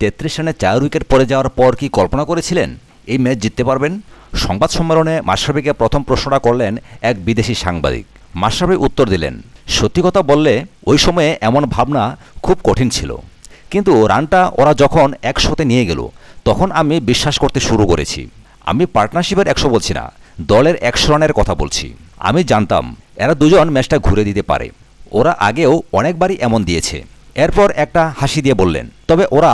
তেত্রিশ রানে চার উইকেট পড়ে যাওয়ার পর কি কল্পনা করেছিলেন? এই ম্যাচ জিততে পারবেন? সংবাদ সম্মেলনে মাশরাফিকে প্রথম প্রশ্নটা করলেন এক বিদেশি সাংবাদিক। মাশরাফি উত্তর দিলেন, সত্যি কথা বললে ওই সময়ে এমন ভাবনা খুব কঠিন ছিল। কিন্তু রানটা ওরা যখন একশোতে নিয়ে গেল, তখন আমি বিশ্বাস করতে শুরু করেছি। আমি পার্টনারশিপের একশো বলছি না, দলের একশো রানের কথা বলছি। আমি জানতাম এরা দুজন ম্যাচটা ঘুরে দিতে পারে। ওরা আগেও অনেকবারই এমন দিয়েছে। এরপর একটা হাসি দিয়ে বললেন, তবে ওরা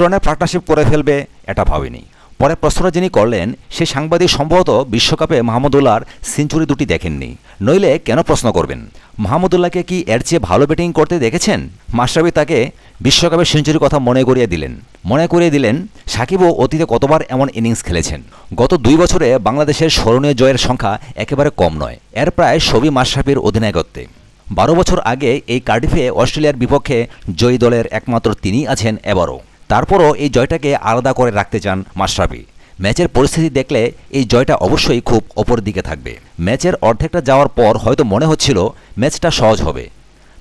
রানের পার্টনারশিপ করে ফেলবে, এটা ভাবিনি। পরে প্রশ্নটা যিনি করলেন সেই সাংবাদিক সম্ভবত বিশ্বকাপে মাহমুদুল্লাহর সেঞ্চুরি দুটি দেখেননি। নইলে কেন প্রশ্ন করবেন? মাহমুদুল্লাহকে কি এর চেয়ে ভালো ব্যাটিং করতে দেখেছেন? মাশরাফি তাকে বিশ্বকাপের সেঞ্চুরির কথা মনে করিয়ে দিলেন। মনে করিয়ে দিলেন, সাকিবও অতীতে কতবার এমন ইনিংস খেলেছেন। গত দুই বছরে বাংলাদেশের স্মরণীয় জয়ের সংখ্যা একেবারে কম নয়। এর প্রায় সবই মাশরাফির অধিনায়কত্বে। বারো বছর আগে এই কার্ডিফে অস্ট্রেলিয়ার বিপক্ষে জয়ী দলের একমাত্র তিনিই আছেন এবারও। তারপরও এই জয়টাকে আলাদা করে রাখতে চান মাশরাফি। ম্যাচের পরিস্থিতি দেখলে এই জয়টা অবশ্যই খুব ওপর দিকে থাকবে। ম্যাচের অর্ধেকটা যাওয়ার পর হয়তো মনে হচ্ছিল ম্যাচটা সহজ হবে।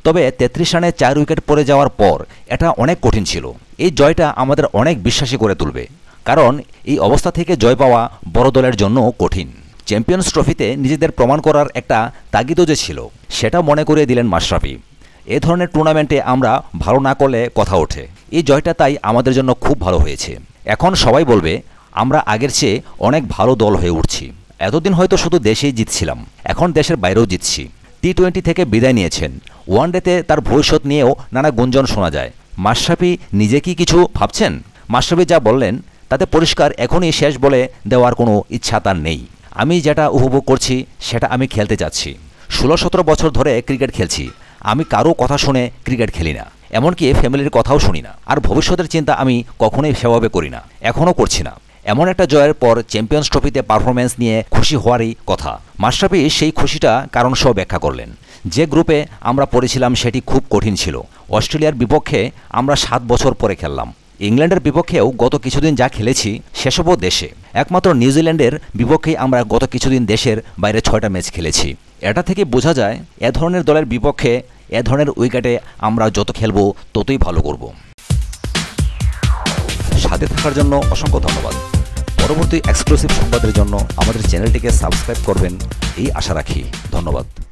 তবে তেত্রিশ রানে চার উইকেট পড়ে যাওয়ার পর এটা অনেক কঠিন ছিল। এই জয়টা আমাদের অনেক বিশ্বাসী করে তুলবে। কারণ এই অবস্থা থেকে জয় পাওয়া বড় দলের জন্য কঠিন। চ্যাম্পিয়ন্স ট্রফিতে নিজেদের প্রমাণ করার একটা তাগিদও যে ছিল সেটা মনে করিয়ে দিলেন মাশরাফি। এ ধরনের টুর্নামেন্টে আমরা ভালো না করলে কথা ওঠে। এই জয়টা তাই আমাদের জন্য খুব ভালো হয়েছে। এখন সবাই বলবে, আমরা আগের চেয়ে অনেক ভালো দল হয়ে উঠছি। এতদিন হয়তো শুধু দেশেই জিতছিলাম, এখন দেশের বাইরেও জিতছি। টি টোয়েন্টি থেকে বিদায় নিয়েছেন। ওয়ানডেতে তার ভবিষ্যৎ নিয়েও নানা গুঞ্জন শোনা যায়। মাশরাফি নিজে কি কিছু ভাবছেন? মাশরাফি যা বললেন, তাতে পরিষ্কার এখনই শেষ বলে দেওয়ার কোনো ইচ্ছা তার নেই। আমি যেটা উপভোগ করছি, সেটা আমি খেলতে যাচ্ছি। ষোলো সতেরো বছর ধরে ক্রিকেট খেলছি। আমি কারও কথা শুনে ক্রিকেট খেলি না। এমনকি ফ্যামিলির কথাও শুনি না। আর ভবিষ্যতের চিন্তা আমি কখনোই সেভাবে করি না। এখনও করছি না। এমন একটা জয়ের পর চ্যাম্পিয়ন্স ট্রফিতে পারফরমেন্স নিয়ে খুশি হওয়ারই কথা। মাশরাফি সেই খুশিটা কারণ সহ ব্যাখ্যা করলেন। যে গ্রুপে আমরা পড়েছিলাম, সেটি খুব কঠিন ছিল। অস্ট্রেলিয়ার বিপক্ষে আমরা সাত বছর পরে খেললাম। ইংল্যান্ডের বিপক্ষেও গত কিছুদিন যা খেলেছি, সেসবও দেশে। একমাত্র নিউজিল্যান্ডের বিপক্ষেই আমরা গত কিছুদিন দেশের বাইরে ছয়টা ম্যাচ খেলেছি। এটা থেকে বোঝা যায়, এ ধরনের দলের বিপক্ষে, এ ধরনের উইকেটে আমরা যত খেলব, ততই ভালো করব। সাথে থাকার জন্য অসংখ্য ধন্যবাদ। পরবর্তী এক্সক্লুসিভ সংবাদের জন্য আমাদের চ্যানেলটিকে সাবস্ক্রাইব করবেন, এই আশা রাখি। ধন্যবাদ।